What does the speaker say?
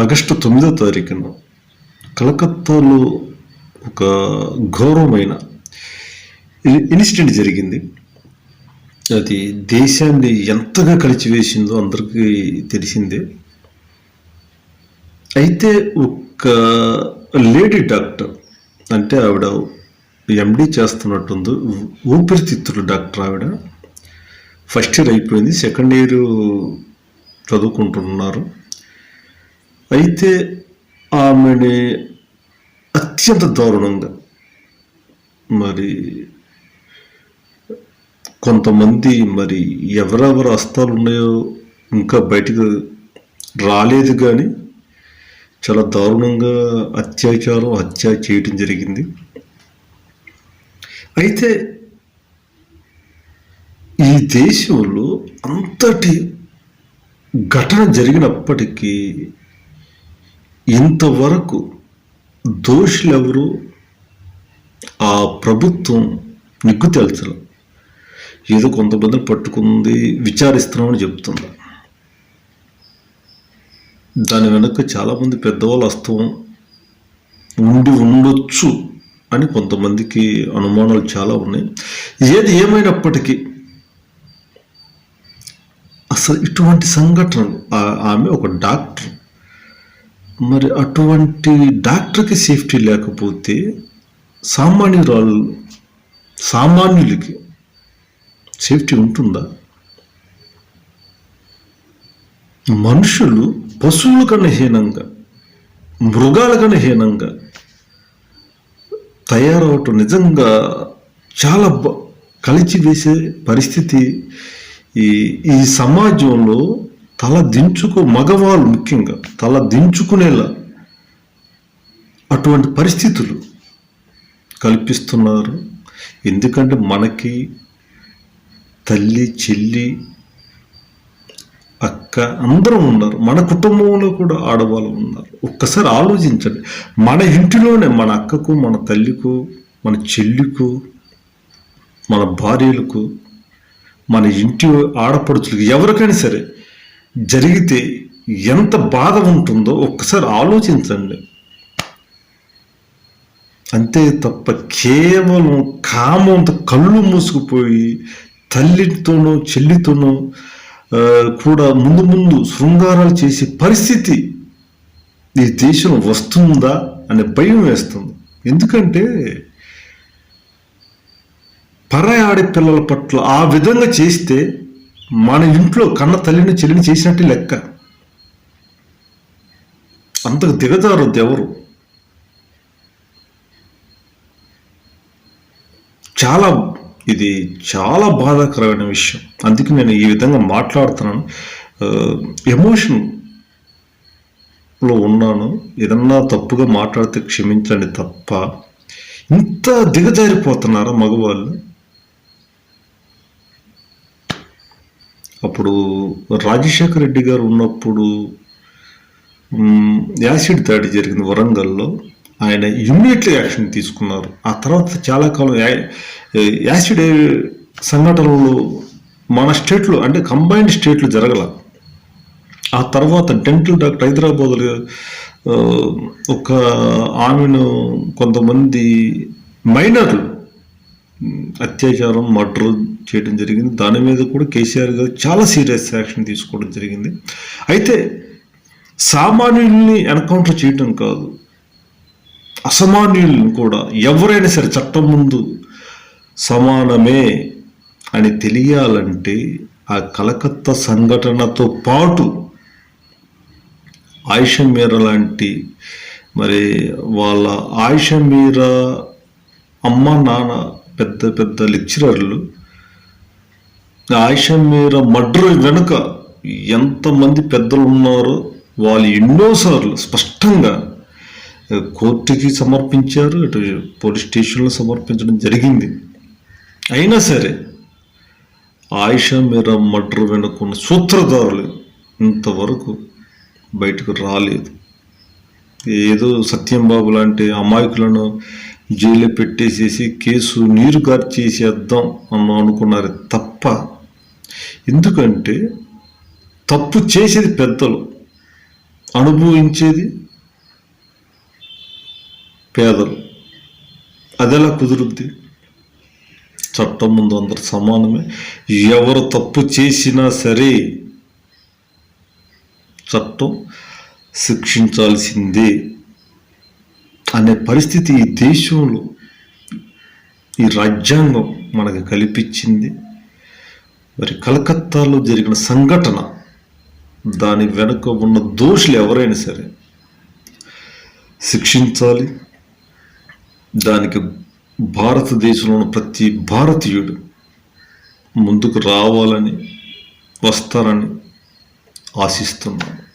August తొమ్మిదో తారీఖున కలకత్తాలో ఒక ఘోరమైన ఇన్సిడెంట్ జరిగింది. అది దేశాన్ని ఎంతగా కలిచివేసిందో అందరికీ తెలిసిందే. అయితే ఒక లేడీ డాక్టర్ అంటే ఆవిడ ఎండి చేస్తున్నట్టుంది ఊపిరితిత్తుల డాక్టర్ ఆవిడ ఫస్ట్ ఇయర్ అయిపోయింది సెకండ్ ఇయర్ చదువుకుంటున్నారు. అయితే ఆమెని అత్యంత దారుణంగా మరి కొంతమంది మరి ఎవరెవరు అస్తాలు ఉన్నాయో ఇంకా బయటకు రాలేదు కానీ చాలా దారుణంగా అత్యాచారం హత్య చేయటం జరిగింది. అయితే ఈ దేశంలో అంతటి ఘటన జరిగినప్పటికీ ఇంతవరకు దోషులెవరు ఆ ప్రభుత్వం నిగ్గు తేల్చలేదు ఏదో కొంతమందిని పట్టుకుంది విచారిస్తున్నామని చెప్తుంది. దాని వెనక చాలామంది పెద్దవాళ్ళు వస్తాం ఉండి ఉండొచ్చు అని కొంతమందికి అనుమానాలు చాలా ఉన్నాయి. ఏది ఏమైనప్పటికీ అసలు ఇటువంటి సంఘటనలు ఆమె ఒక డాక్టర్ మరి అటువంటి డాక్టర్కి సేఫ్టీ లేకపోతే సామాన్యురాలు సామాన్యులకి సేఫ్టీ ఉంటుందా? మనుషులు పశువుల కన్నా హీనంగా మృగాల కన్నా హీనంగా తయారవటం నిజంగా చాలా బ కలిచివేసే పరిస్థితి ఈ ఈ సమాజంలో తల దించుకో మగవాళ్ళు ముఖ్యంగా తల దించుకునేలా అటువంటి పరిస్థితులు కల్పిస్తున్నారు. ఎందుకంటే మనకి తల్లి చెల్లి అక్క అందరం ఉన్నారు. మన కుటుంబంలో కూడా ఆడవాళ్ళు ఉన్నారు. ఒక్కసారి ఆలోచించండి. మన ఇంటిలోనే మన అక్కకు మన తల్లికు మన చెల్లికు మన భార్యలకు మన ఇంటి ఆడపడుచులకు ఎవరికైనా సరే జరిగితే ఎంత బాధ ఉంటుందో ఒక్కసారి ఆలోచించండి. అంతే తప్ప కేవలం కామంత కళ్ళు మూసుకుపోయి తల్లితోనో చెల్లితోనో కూడా ముందు ముందు శృంగారాలు చేసే పరిస్థితి ఈ దేశం వస్తుందా అనే భయం వేస్తుంది. ఎందుకంటే పరాయి ఆడపిల్లల పట్ల ఆ విధంగా చేస్తే మన ఇంట్లో కన్న తల్లిని చెల్లిని చేసినట్టే లెక్క. అంతకు దిగజారు ఎవరు? చాలా ఇది చాలా బాధాకరమైన విషయం. అందుకే నేను ఈ విధంగా మాట్లాడుతున్నాను. ఎమోషన్లో ఉన్నాను. ఏదన్నా తప్పుగా మాట్లాడితే క్షమించండి తప్ప. ఇంత దిగజారిపోతున్నారా మగవాళ్ళు? అప్పుడు రాజశేఖర రెడ్డి గారు ఉన్నప్పుడు యాసిడ్ దాడి జరిగింది వరంగల్లో. ఆయన ఇమ్మీడియట్లీ యాక్షన్ తీసుకున్నారు. ఆ తర్వాత చాలా కాలం యా- యాసిడ్ సంఘటనలు మన స్టేట్లో అంటే కంబైన్డ్ స్టేట్లు జరగల. ఆ తర్వాత డెంటల్ డాక్టర్ హైదరాబాద్లో ఒక ఆమెను కొంతమంది మైనర్లు అత్యాచారం మర్డర్ చేయడం జరిగింది. దాని మీద కూడా కేసీఆర్ గారు చాలా సీరియస్ యాక్షన్ తీసుకోవడం జరిగింది. అయితే సామాన్యుల్ని ఎన్కౌంటర్ చేయటం కాదు అసమాన్యులను కూడా ఎవరైనా సరే చట్టం ముందు సమానమే అని తెలియాలంటే ఆ కలకత్తా సంఘటనతో పాటు ఆయుష మీర లాంటి మరి వాళ్ళ ఆయుష మీర అమ్మ నాన్న పెద్ద పెద్ద లెక్చరర్లు ఆయిష మీర మర్డర్ వెనుక ఎంతమంది పెద్దలు ఉన్నారో వాళ్ళు ఎన్నోసార్లు స్పష్టంగా కోర్టుకి సమర్పించారు ఇటు పోలీస్ స్టేషన్లో సమర్పించడం జరిగింది. అయినా సరే ఆయిషా మీరా మర్డర్ వెనుకున్న సూత్రధారులు ఇంతవరకు బయటకు రాలేదు. ఏదో సత్యం బాబు లాంటి అమాయకులను జైలు పెట్టేసేసి కేసు నీరు గార్చేసేద్దాం అన్న అనుకున్నారు తప్ప ఎందుకంటే తప్పు చేసేది పెద్దలు అనుభవించేది పేదలు. అదెలా కుదురుద్ది? చట్టం ముందు అందరు సమానమే. ఎవరు తప్పు చేసినా సరే చట్టం శిక్షించాల్సిందే అనే పరిస్థితి ఈ దేశంలో ఈ రాజ్యాంగం మనకు కల్పించింది. మరి కలకత్తాలో జరిగిన సంఘటన దాని వెనుక ఉన్న దోషులు ఎవరైనా సరే శిక్షించాలి. దానికి భారతదేశంలో ఉన్న ప్రతి భారతీయుడు ముందుకు రావాలని వస్తారని ఆశిస్తున్నాను.